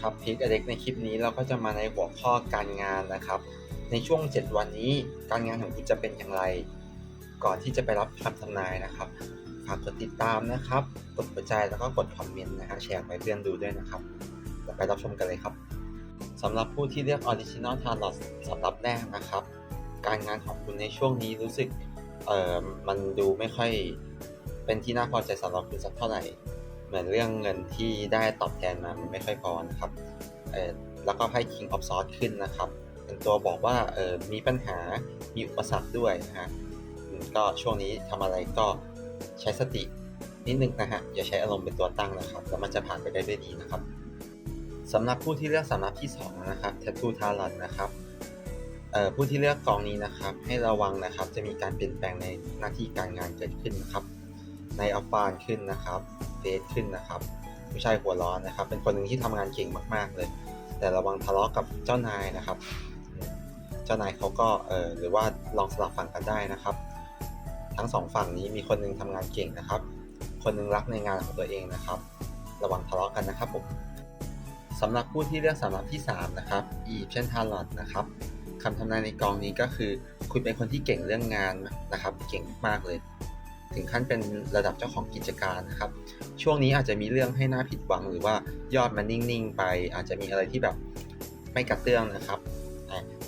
ครับพีกอเล็กในคลิปนี้เราก็จะมาในหัวข้อการงานนะครับ ในช่วง 7 วันนี้การงานของคุณจะเป็นอย่างไร ก่อนที่จะไปรับคำทำนายนะครับฝากกดติดตามนะครับ กดหัวใจแล้วก็กดคอมเมนต์นะฮะแชร์ไปเพื่อนดูด้วยนะครับเราไปรับชมกันเลยครับสำหรับผู้ที่เลือก Original Tarot สำหรับแรกนะครับ การงานของคุณในช่วงนี้รู้สึกเออมันดูไม่ค่อยเป็นที่น่าพอใจสำหรับคุณสักเท่าไหร่ เหมือนเรื่องเงินที่ได้ตอบแทนมามันไม่ค่อยพอนะครับเออแล้วก็ไพ่ King of Swords ขึ้นนะครับ เป็นตัวบอกว่าเออมีปัญหามีอุปสรรคด้วยนะฮะก็ช่วงนี้ทำอะไรก็ใช้สตินิดนึงนะฮะอย่าใช้อารมณ์เป็นตัวตั้งนะครับ แล้วมันจะผ่านไปได้ด้วยดีนะครับสำหรับผู้ที่เลือกสำนักที่สองนะครับ Tattoo Tarot นะครับผู้ที่เลือกกองนี้นะครับ ให้ระวังนะครับ จะมีการเปลี่ยนแปลงในหน้าที่การงานเกิดขึ้นนะครับ ในอัลฟานขึ้นนะครับเฟสขึ้นนะครับผู้ชายหัวร้อนนะครับ เป็นคนหนึ่งที่ทำงานเก่งมากๆเลย แต่ระวังทะเลาะกับเจ้านายนะครับ เจ้านายเขาก็เออหรือว่าลองสลับฝั่งกันได้นะครับ ทั้งสองฝั่งนี้มีคนหนึงทำงานเก่งนะครับ คนหนึงรักในงานของตัวเองนะครับ ระวังทะเลาะกันนะครับผมสำหรับผู้ที่เลือกสำหรับที่สามนะครับ e p t i o n Talent นะครับคำทำนายในกองนี้ก็คือ คุณเป็นคนที่เก่งเรื่องงานนะครับ เก่งมากเลย ถึงขั้นเป็นระดับเจ้าของกิจการนะครับ ช่วงนี้อาจจะมีเรื่องให้น่าผิดหวังหรือว่ายอดมันนิ่งๆไป อาจจะมีอะไรที่แบบไม่กระเตื้องนะครับ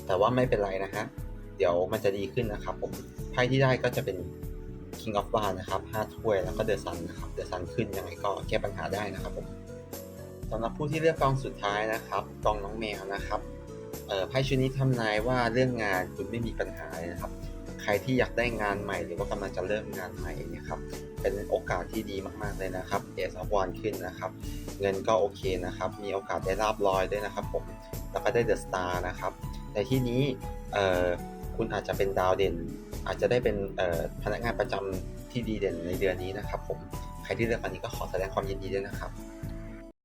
แต่ว่าไม่เป็นไรนะฮะเดี๋ยวมันจะดีขึ้นนะครับผมไพ่ที่ได้ก็จะเป็น King of w a n d นะครับ5ถ้วยแล้วก็เดอะซันนะครับเดอะซันขึ้นยังไงก็แก้ปัญหาได้นะครับผมสำหรับผู้ที่เลือกกองสุดท้ายนะครับกองน้องแมวนะครับไพ่ชุดนี้ทำนายว่าเรื่องงานคุณไม่มีปัญหาเลยนะครับ ใครที่อยากได้งานใหม่ หรือว่ากำลังจะเริ่มงานใหม่เนี่ยครับเป็นโอกาสที่ดีมากๆเลยนะครับ Ace of Wands ขึ้นนะครับ เงินก็โอเคนะครับ มีโอกาสได้ราบลอยด้วยนะครับผมแล้วก็ได้ The Star นะครับในที่นี้คุณอาจจะเป็นดาวเด่น อาจจะได้เป็นพนักงานประจำที่ดีเด่นในเดือนนี้นะครับผมใครที่เลือกอันนี้ก็ขอแสดงความยินดีด้วยนะครับ